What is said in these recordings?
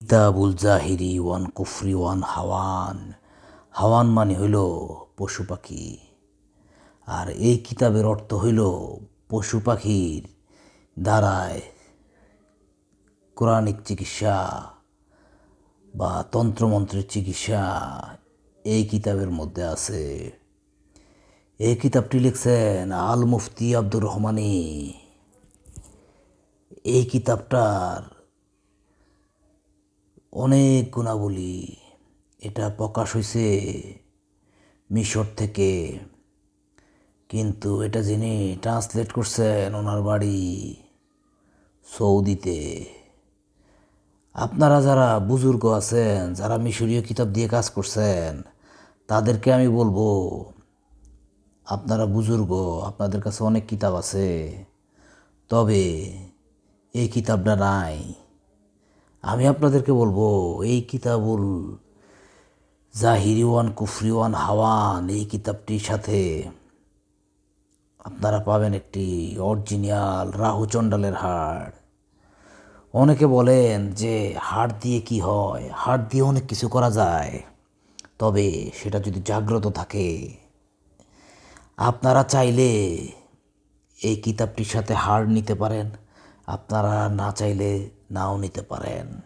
কিতাবুল জাহিরি ওয়ান কুফরি ওয়ান হাওয়ান। হাওয়ান মানে হইল পশু পাখি। আর এই কিতাবের অর্থ হইল পশু পাখির দ্বারায় কোরআনিক চিকিৎসা বা তন্ত্রমন্ত্রের চিকিৎসা এই কিতাবের মধ্যে আছে। এই কিতাবটি লিখছেন আল মুফতি আব্দুর রহমানি। এই কিতাবটার অনেক গুণাবলী। এটা প্রকাশ হয়েছে মিশর থেকে। কিন্তু এটা যিনি ট্রান্সলেট করছেন ওনার বাড়ি সৌদিতে। আপনারা যারা বুজুর্গ আছেন, যারা মিশরীয় কিতাব দিয়ে কাজ করছেন, তাদেরকে আমি বলব, আপনারা বুজুর্গ, আপনাদের কাছে অনেক কিতাব আছে, তবে এই কিতাবটা নাই। আমি আপনাদেরকে বলব, এই কিতাবুল জাহিরি ওয়ান কুফরি হাওয়ান, এই কিতাবটির সাথে আপনারা পাবেন একটি অরিজিনাল রাহু চণ্ডালের হাড়। অনেকে বলেন যে হাড় দিয়ে কি হয়? হাড় দিয়ে অনেক কিছু করা যায়, তবে সেটা যদি জাগ্রত থাকে, আপনারা চাইলে এই কিতাবটির সাথে হাড় নিতে পারেন। আপনারা না চাইলে নাও নিতে পারেন।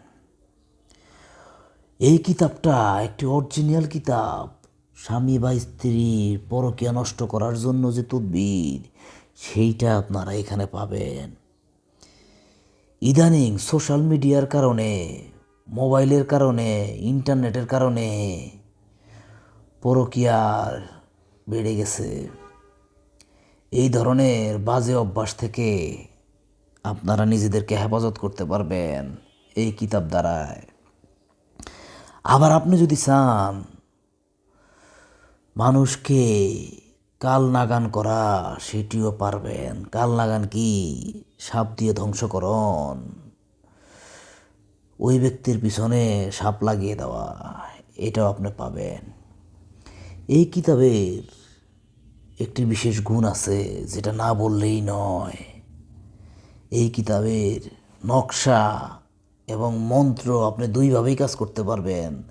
এই কিতাবটা একটি অরিজিনাল কিতাব। স্বামী বা স্ত্রীর পরকীয়া নষ্ট করার জন্য যে তদবির, সেইটা আপনারা এখানে পাবেন। ইদানিং সোশ্যাল মিডিয়ার কারণে, মোবাইলের কারণে, ইন্টারনেটের কারণে পরকীয়ার বেড়ে গেছে। এই ধরনের বাজে অভ্যাস থেকে আপনারা নিজেদেরকে হেফাজত করতে পারবেন এই কিতাব দ্বারায়। আবার আপনি যদি চান মানুষকে কাল নাগান করা, সেটিও পারবেন। কাল নাগান কি? সাপ দিয়ে ধ্বংসকরণ। ওই ব্যক্তির পিছনে সাপ লাগিয়ে দেওয়া, এটাও আপনি পাবেন। এই কিতাবের একটি বিশেষ গুণ আছে, যেটা না বললেই নয়। এই কিতাবের নকশা এবং মন্ত্র আপনি দুইভাবেই কাজ করতে পারবেন।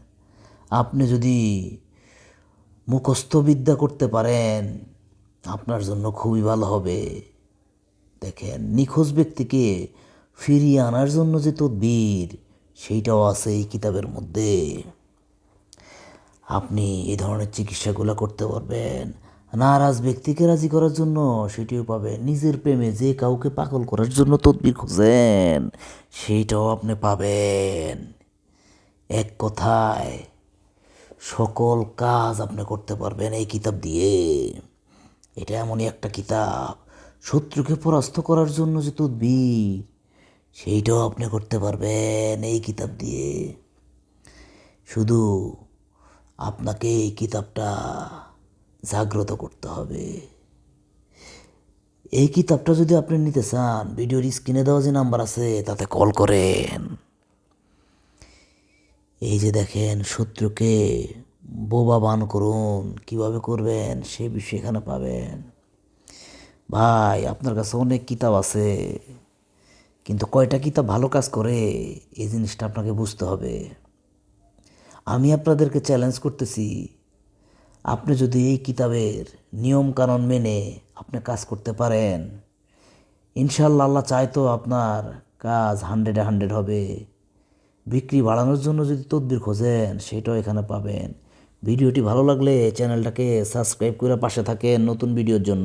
আপনি যদি মুখস্থবিদ্যা করতে পারেন, আপনার জন্য খুবই ভালো হবে। দেখেন, নিখোঁজ ব্যক্তিকে ফিরিয়ে আনার জন্য যে তদবির, সেইটাও আছে এই কিতাবের মধ্যে। আপনি এই ধরনের চিকিৎসাগুলো করতে পারবেন। নারাজ ব্যক্তিকে রাজি করার জন্য সেটিও পাবেন নিজের প্রেমে যে কাউকে পাগল করার জন্য তদবির খুঁজেন সেইটাও আপনি পাবেন। এক কথায়, সকল কাজ আপনি করতে পারবেন এই কিতাব দিয়ে। এটা এমনই একটা কিতাব, শত্রুকে পরাস্ত করার জন্য যে তদবির সেইটাও আপনি করতে পারবেন এই কিতাব দিয়ে। শুধু আপনাকে এই কিতাবটা জাগ্রত করতে হবে। এই কিতাবটা যদি আপনি নিতে চান, ভিডিওর স্ক্রিনে দেওয়া যে নাম্বার আছে, তাতে কল করেন। এই যে দেখেন, শত্রুকে বোবা বান করুন। কীভাবে করবেন, সে বিষয়ে এখানে পাবেন। ভাই, আপনার কাছে অনেক কিতাব আছে, কিন্তু কয়টা কিতাব ভালো কাজ করে, এই জিনিসটা আপনাকে বুঝতে হবে। আমি আপনাদেরকে চ্যালেঞ্জ করতেছি আপনি যদি এই কিতাবের নিয়মকানুন মেনে আপনি কাজ করতে পারেন ইনশাল্লাহ আল্লাহ চাইতো আপনার কাজ হান্ড্রেডে হান্ড্রেড হবে। বিক্রি বাড়ানোর জন্য যদি তদবির খোঁজেন, সেটাও এখানে পাবেন। ভিডিওটি ভালো লাগলে চ্যানেলটাকে সাবস্ক্রাইব করে পাশে থাকেন নতুন ভিডিওর জন্য।